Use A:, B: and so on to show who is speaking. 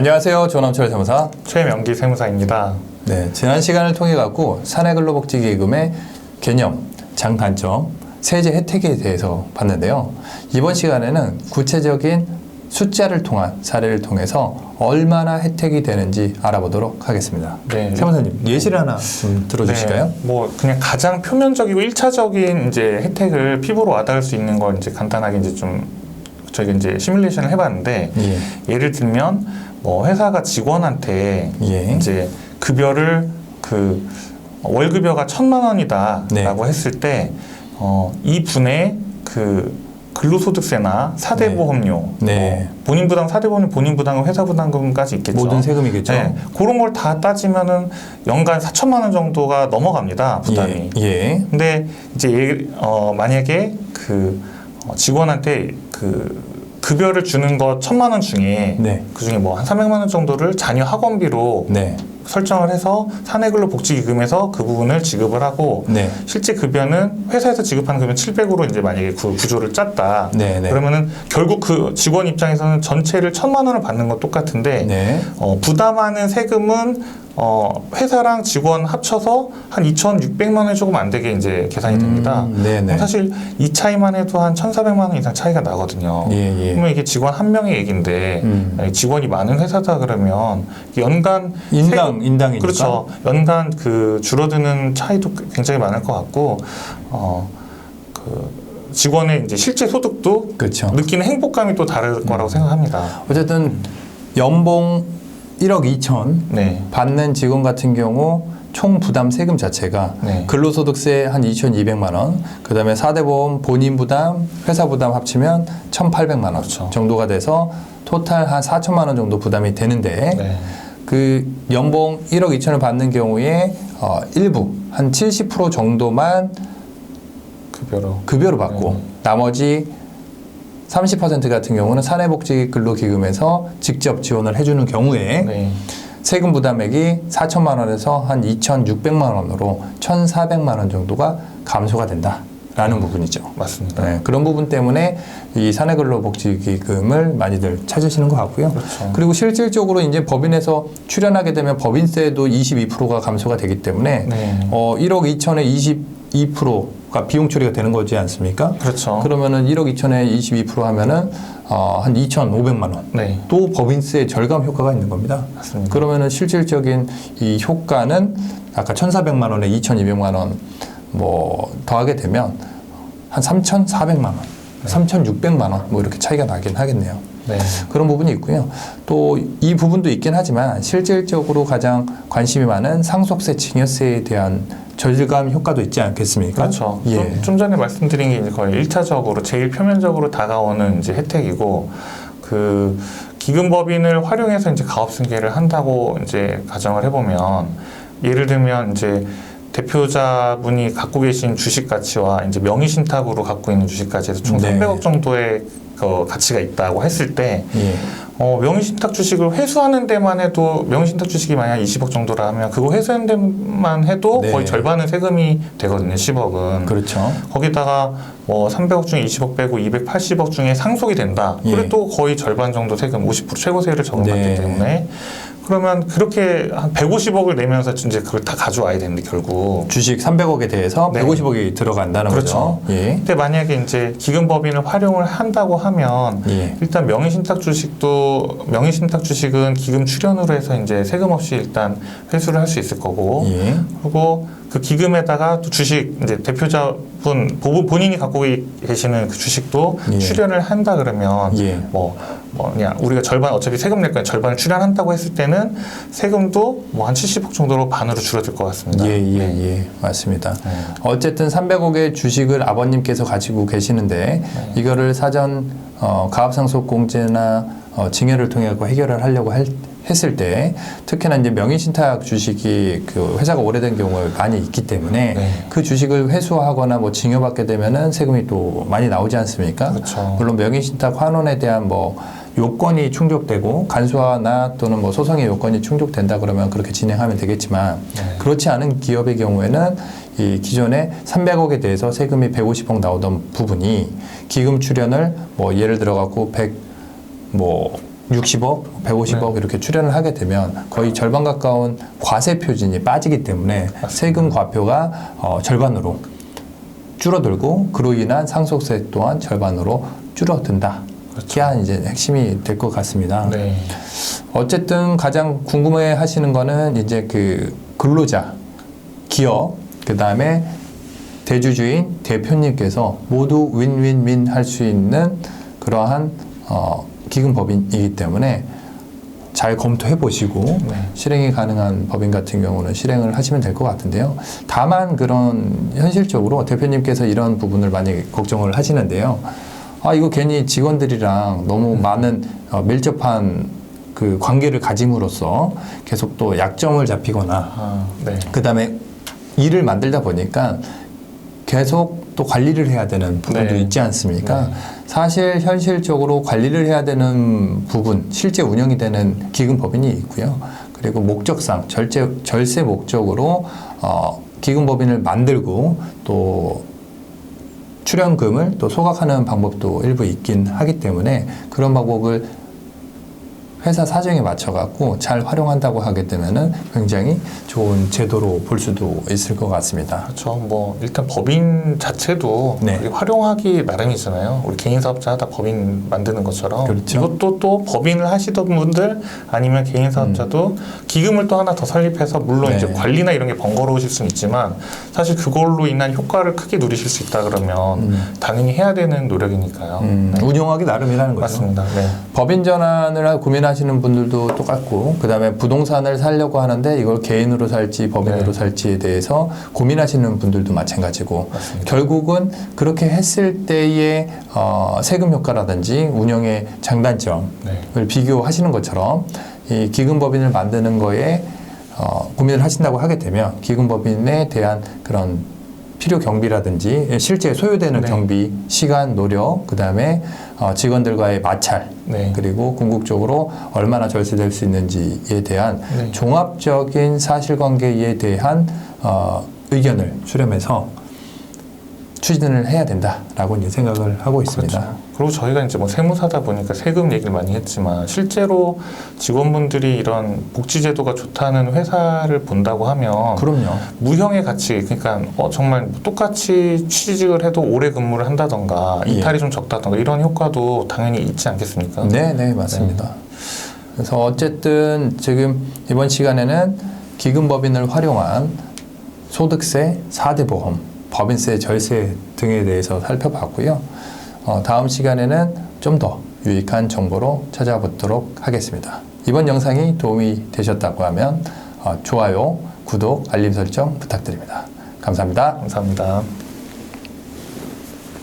A: 안녕하세요. 조남철 세무사.
B: 최명기 세무사입니다.
A: 네, 지난 시간을 통해 갖고 사내근로복지기금의 개념, 장단점, 세제 혜택에 대해서 봤는데요. 이번 시간에는 구체적인 숫자를 통한 사례를 통해서 얼마나 혜택이 되는지 알아보도록 하겠습니다.
B: 네.
A: 세무사님 예시를 하나 좀 들어주실까요?
B: 네, 뭐 그냥 가장 표면적이고 일차적인 이제 혜택을 피부로 와닿을 수 있는 걸 이제 간단하게 이제 좀 저희가 이제 시뮬레이션을 해봤는데
A: 예,
B: 예를 들면 뭐 회사가 직원한테
A: 예,
B: 이제 급여를 그 월급여가 천만 원이다라고
A: 네.
B: 했을 때 어, 이 분의 그 근로소득세나 사대보험료,
A: 네.
B: 뭐 본인 부담, 사대보험료, 본인 부담금, 회사 부담금까지 있겠죠.
A: 모든 세금이겠죠.
B: 네, 그런 걸 다 따지면은 연간 4천만 원 정도가 넘어갑니다 부담이.
A: 예, 예,
B: 근데 이제 예- 어, 만약에 그 어, 직원한테 그 급여를 주는 거 천만 원 중에
A: 네,
B: 그 중에 뭐 한 300만 원 정도를 자녀 학원비로
A: 네,
B: 설정을 해서 사내근로 복지기금에서 그 부분을 지급을 하고
A: 네,
B: 실제 급여는 회사에서 지급하는 급여 700으로 이제 만약에 그 구조를 짰다.
A: 네, 네,
B: 그러면은 결국 그 직원 입장에서는 전체를 천만 원을 받는 건 똑같은데
A: 네,
B: 어, 부담하는 세금은 어, 회사랑 직원 합쳐서 한 2,600만 원이 조금 안 되게 이제 계산이 됩니다.
A: 음, 네, 네,
B: 사실 이 차이만 해도 한 1,400만 원 이상 차이가 나거든요.
A: 예, 예.
B: 그러면 이게 직원 한 명의 얘기인데
A: 음.
B: 직원이 많은 회사다 그러면 연간
A: 인당, 인당이니까.
B: 그렇죠. 연간 그 줄어드는 차이도 굉장히 많을 것 같고 어, 그 직원의 이제 실제 소득도
A: 그렇죠.
B: 느끼는 행복감이 또 다를 거라고 생각합니다.
A: 어쨌든 연봉 1억 2천
B: 네.
A: 받는 직원 같은 경우 총 부담 세금 자체가
B: 네.
A: 근로소득세 한 2,200만 원, 그다음에 사대 보험 본인 부담, 회사 부담 합치면 1,800만 원
B: 그렇죠.
A: 정도가 돼서 토탈 한 4천만 원 정도 부담이 되는데
B: 네.
A: 그 연봉 1억 2천을 받는 경우에 어, 일부 한 70% 정도만
B: 급여로.
A: 급여로 받고
B: 네.
A: 나머지 30% 같은 경우는 사내복지 근로기금에서 직접 지원을 해주는 경우에
B: 네.
A: 세금 부담액이 4천만 원에서 한 2,600만 원으로 1,400만 원 정도가 감소가 된다 라는 부분이죠.
B: 맞습니다.
A: 네, 그런 부분 때문에 이 사내근로복지기금을 많이들 찾으시는 것 같고요.
B: 그렇죠.
A: 그리고 실질적으로 이제 법인에서 출연하게 되면 법인세도 22%가 감소가 되기 때문에
B: 네.
A: 어, 1억 2천에 22% 가 비용 처리가 되는 거지 않습니까?
B: 그렇죠.
A: 그러면은 1억 2천에 22% 하면은 어, 한 2,500만 원.
B: 네.
A: 또 법인세 절감 효과가 있는 겁니다.
B: 맞습니다.
A: 그러면은 실질적인 이 효과는 아까 1,400만 원에 2,200만 원 뭐 더하게 되면 한 3,400만 원, 3,600만 원 뭐 이렇게 차이가 나긴 하겠네요.
B: 네.
A: 그런 부분이 있고요. 또 이 부분도 있긴 하지만 실질적으로 가장 관심이 많은 상속세 증여세에 대한 절감 효과도 있지 않겠습니까?
B: 그렇죠.
A: 예.
B: 좀, 좀 전에 말씀드린 게 거의 일차적으로 제일 표면적으로 다가오는 이제 혜택이고 그 기금법인을 활용해서 이제 가업 승계를 한다고 이제 가정을 해보면 예를 들면 이제 대표자분이 갖고 계신 주식 가치와 이제 명의 신탁으로 갖고 있는 주식 가치에서 총
A: 네.
B: 300억 정도의 그 가치가 있다고 했을 때
A: 예.
B: 어, 명의신탁 주식을 회수하는 데만 해도 명의신탁 주식이 만약 20억 정도라 하면 그거 회수하는 데만 해도
A: 네.
B: 거의 절반은 세금이 되거든요. 10억은.
A: 그렇죠.
B: 거기다가 뭐 300억 중에 20억 빼고 280억 중에 상속이 된다.
A: 예.
B: 그래 또 거의 절반 정도 세금 50% 최고세를 적용받기
A: 네.
B: 때문에 그러면 그렇게 한 150억을 내면서 이제 그걸 다 가져와야 되는데 결국
A: 주식 300억에 대해서
B: 네.
A: 150억이 들어간다는
B: 그렇죠.
A: 거죠. 예.
B: 근데 만약에 이제 기금법인을 활용을 한다고 하면
A: 예.
B: 일단 명의신탁 주식도 명의신탁 주식은 기금 출연으로 해서 이제 세금 없이 일단 회수를 할 수 있을 거고
A: 예.
B: 그리고 그 기금에다가 또 주식 이제 대표자 분 보- 본인이 갖고 계시는 그 주식도
A: 예.
B: 출연을 한다 그러면
A: 예.
B: 뭐 뭐냐 우리가 절반 어차피 세금 낼 거니까 절반을 출연한다고 했을 때는 세금도 뭐 한 70억 정도로 반으로 줄어들 것 같습니다.
A: 예, 예,
B: 네.
A: 예. 맞습니다.
B: 네.
A: 어쨌든 300억의 주식을 아버님께서 가지고 계시는데
B: 네.
A: 이거를 사전 어, 가압상속공제나 어, 증여를 통해 해결을 하려고 할- 했을 때 특히나 이제 명의신탁 주식이 그 회사가 오래된 경우가 많이 있기 때문에
B: 네.
A: 그 주식을 회수하거나 뭐 증여받게 되면은 세금이 또 많이 나오지 않습니까?
B: 그렇죠.
A: 물론 명의신탁 환원에 대한 뭐 요건이 충족되고 간소화나 또는 뭐 소송의 요건이 충족된다 그러면 그렇게 진행하면 되겠지만
B: 네.
A: 그렇지 않은 기업의 경우에는 이 기존에 300억에 대해서 세금이 150억 나오던 부분이 기금 출연을 뭐 예를 들어 갖고 100뭐 60억, 150억 이렇게 출연을 하게 되면 거의 절반 가까운 과세 표준이 빠지기 때문에 세금 과표가 어, 절반으로 줄어들고 그로 인한 상속세 또한 절반으로 줄어든다. 기한 이제 핵심이 될 것 같습니다.
B: 네.
A: 어쨌든 가장 궁금해 하시는 거는 이제 그 근로자, 기업, 그 다음에 대주주인, 대표님께서 모두 윈윈윈 할 수 있는 그러한 어, 기금법인이기 때문에 잘 검토해 보시고
B: 네.
A: 실행이 가능한 법인 같은 경우는 실행을 하시면 될 것 같은데요. 다만 그런 현실적으로 대표님께서 이런 부분을 많이 걱정을 하시는데요. 아 이거 괜히 직원들이랑 너무 많은 어, 밀접한 그 관계를 가짐으로써 계속 또 약점을 잡히거나
B: 아, 네.
A: 그 다음에 일을 만들다 보니까 계속 또 관리를 해야 되는 부분도
B: 네.
A: 있지 않습니까?
B: 네.
A: 사실 현실적으로 관리를 해야 되는 부분, 실제 운영이 되는 기금 법인이 있고요. 그리고 목적상 절제, 절세 목적으로 어, 기금 법인을 만들고 또 출연금을 또 소각하는 방법도 일부 있긴 하기 때문에 그런 방법을 회사 사정에 맞춰 갖고 잘 활용한다고 하게 되면은 굉장히 좋은 제도로 볼 수도 있을 것 같습니다.
B: 그렇죠. 뭐 일단 법인 자체도
A: 네.
B: 활용하기 나름이잖아요. 우리 개인 사업자 하다 법인 만드는 것처럼
A: 그렇죠.
B: 이것도 또 법인을 하시던 분들 아니면 개인 사업자도 기금을 또 하나 더 설립해서 물론
A: 음. 네.
B: 이제 관리나 이런 게 번거로우실 수는 있지만 사실 그걸로 인한 효과를 크게 누리실 수 있다 그러면
A: 음.
B: 당연히 해야 되는 노력이니까요.
A: 음,
B: 네.
A: 운영하기 나름이라는 거죠.
B: 맞습니다. 네.
A: 법인 전환을 하- 고민하 시는 분들도 똑같고 그다음에 부동산을 살려고 하는데 이걸 개인으로 살지 법인으로
B: 네.
A: 살지에 대해서 고민하시는 분들도 마찬가지고
B: 맞습니다.
A: 결국은 그렇게 했을 때의 어, 세금 효과라든지 운영의 장단점을
B: 네.
A: 비교하시는 것처럼 이 기금법인을 만드는 거에 어, 고민을 하신다고 하게 되면 기금법인에 대한 그런 필요 경비라든지 실제 소요되는
B: 네.
A: 경비, 시간, 노력, 그 다음에 어, 직원들과의 마찰,
B: 네.
A: 그리고 궁극적으로 얼마나 절세될 수 있는지에 대한
B: 네.
A: 종합적인 사실관계에 대한 어, 의견을 수렴해서 추진을 해야 된다라고 이제 생각을 하고 있습니다.
B: 그렇죠. 그리고 저희가 이제 뭐 세무사다 보니까 세금 얘기를 많이 했지만 실제로 직원분들이 이런 복지제도가 좋다는 회사를 본다고 하면
A: 그럼요.
B: 무형의 가치 그러니까 어, 정말 똑같이 취직을 해도 오래 근무를 한다던가
A: 예.
B: 이탈이 좀 적다던가 이런 효과도 당연히 있지 않겠습니까?
A: 네, 네, 맞습니다. 그래서 어쨌든 지금 이번 시간에는 기금법인을 활용한 소득세, 4대 보험, 법인세, 절세 등에 대해서 살펴봤고요. 어, 다음 시간에는 좀 더 유익한 정보로 찾아보도록 하겠습니다. 이번 영상이 도움이 되셨다고 하면 어, 좋아요, 구독, 알림 설정 부탁드립니다. 감사합니다.
B: 감사합니다.